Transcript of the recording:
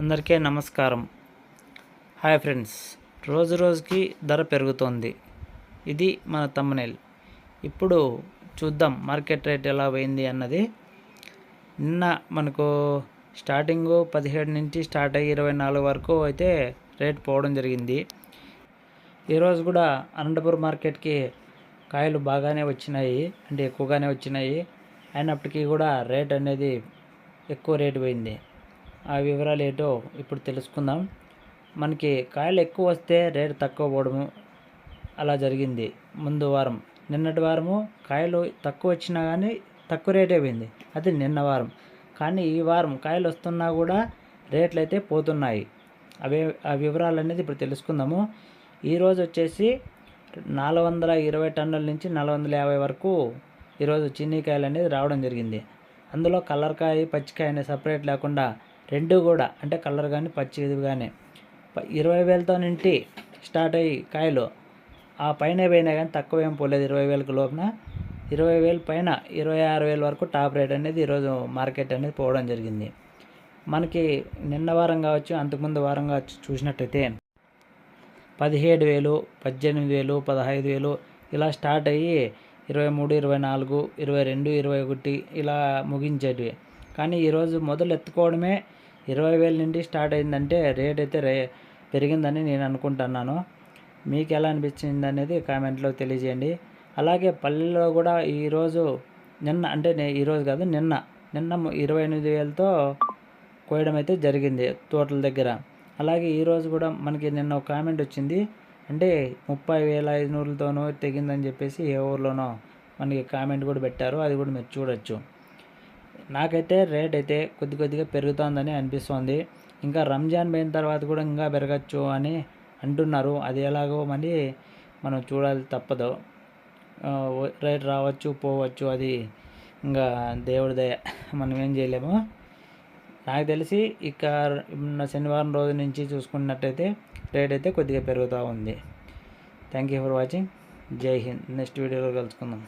అందరికీ నమస్కారం. Hi friends. రోజు రోజుకి ధర పెరుగుతోంది. ఇది మన తమ్మనేల్. ఇప్పుడు చూద్దాం మార్కెట్ రేట్ ఎలా పోయింది అన్నది. నిన్న మనకు స్టార్టింగ్ పదిహేడు నుంచి స్టార్ట్ అయ్యి ఇరవై నాలుగు వరకు అయితే రేట్ పోవడం జరిగింది. ఈరోజు కూడా అనంతపురం మార్కెట్కి కాయలు బాగానే వచ్చినాయి. అంటే ఎక్కువగానే వచ్చినాయి. అయినప్పటికీ కూడా రేట్ అనేది ఎక్కువ రేటు పోయింది. ఆ వివరాలు ఏంటో ఇప్పుడు తెలుసుకుందాం. మనకి కాయలు ఎక్కువ వస్తే రేటు తక్కువ పోవడము అలా జరిగింది. ముందు వారం. నిన్నటి వారము కాయలు తక్కువ వచ్చినా కానీ తక్కువ రేటే పోయింది. అది నిన్న వారం. కానీ ఈ వారం కాయలు వస్తున్నా కూడా రేట్లు అయితే పోతున్నాయి. అవే ఆ వివరాలు అనేది ఇప్పుడు తెలుసుకుందాము. ఈరోజు వచ్చేసి నాలుగు వందల ఇరవై టన్నుల నుంచి నాలుగు వందల యాభై వరకు ఈరోజు చిన్నీకాయలు అనేది రావడం జరిగింది. అందులో కలర్ కాయ పచ్చికాయ అనే సపరేట్ లేకుండా రెండు కూడా అంటే కలర్ కానీ పచ్చిది కానీ ఇరవై వేలతో నింటి స్టార్ట్ అయ్యి కాయలు. ఆ పైన పోయినా కానీ తక్కువ ఏం పోలేదు ఇరవై వేలకు లోపున. ఇరవై వేలు పైన ఇరవై ఆరు వేల వరకు టాప్ రేట్ అనేది ఈరోజు మార్కెట్ అనేది పోవడం జరిగింది. మనకి నిన్న వారం కావచ్చు అంతకుముందు వారం కావచ్చు చూసినట్టయితే పదిహేడు వేలు పద్దెనిమిది వేలు పదహైదు వేలు ఇలా స్టార్ట్ అయ్యి ఇరవై మూడు ఇరవై నాలుగు ఇరవై రెండు ఇరవై ఒకటి ఇలా ముగించేటివి. కానీ ఈరోజు మొదలు ఎత్తుకోవడమే ఇరవై వేల నుండి స్టార్ట్ అయిందంటే రేట్ అయితే రే పెరిగిందని నేను అనుకుంటున్నాను. మీకు ఎలా అనిపించింది అనేది కామెంట్లో తెలియజేయండి. అలాగే పల్లెల్లో కూడా ఈరోజు నిన్న అంటే ఈరోజు కాదు నిన్న నిన్న ఇరవై ఎనిమిది వేలతో కోయడం అయితే జరిగింది తోటల దగ్గర. అలాగే ఈరోజు కూడా మనకి నిన్న ఒక కామెంట్ వచ్చింది అంటే ముప్పై వేల ఐదు నూరులతోనూ తెగిందని చెప్పేసి ఏ ఊర్లోనో మనకి కామెంట్ కూడా పెట్టారు. అది కూడా మీరు చూడొచ్చు. నాకైతే రేట్ అయితే కొద్ది కొద్దిగా పెరుగుతోందని అనిపిస్తోంది. ఇంకా రంజాన్ పోయిన తర్వాత కూడా ఇంకా పెరగచ్చు అని అంటున్నారు. అది ఎలాగో మరి మనం చూడాలి తప్పదు. రేట్ రావచ్చు పోవచ్చు అది ఇంకా దేవుడి దయ. మనం ఏం చేయలేము. నాకు తెలిసి ఇక ఉన్న శనివారం రోజు నుంచి చూసుకున్నట్టయితే రేట్ అయితే కొద్దిగా పెరుగుతూ ఉంది. థ్యాంక్ యూ ఫర్ వాచింగ్ జై హింద్ నెక్స్ట్ వీడియోలో కలుసుకుందాం.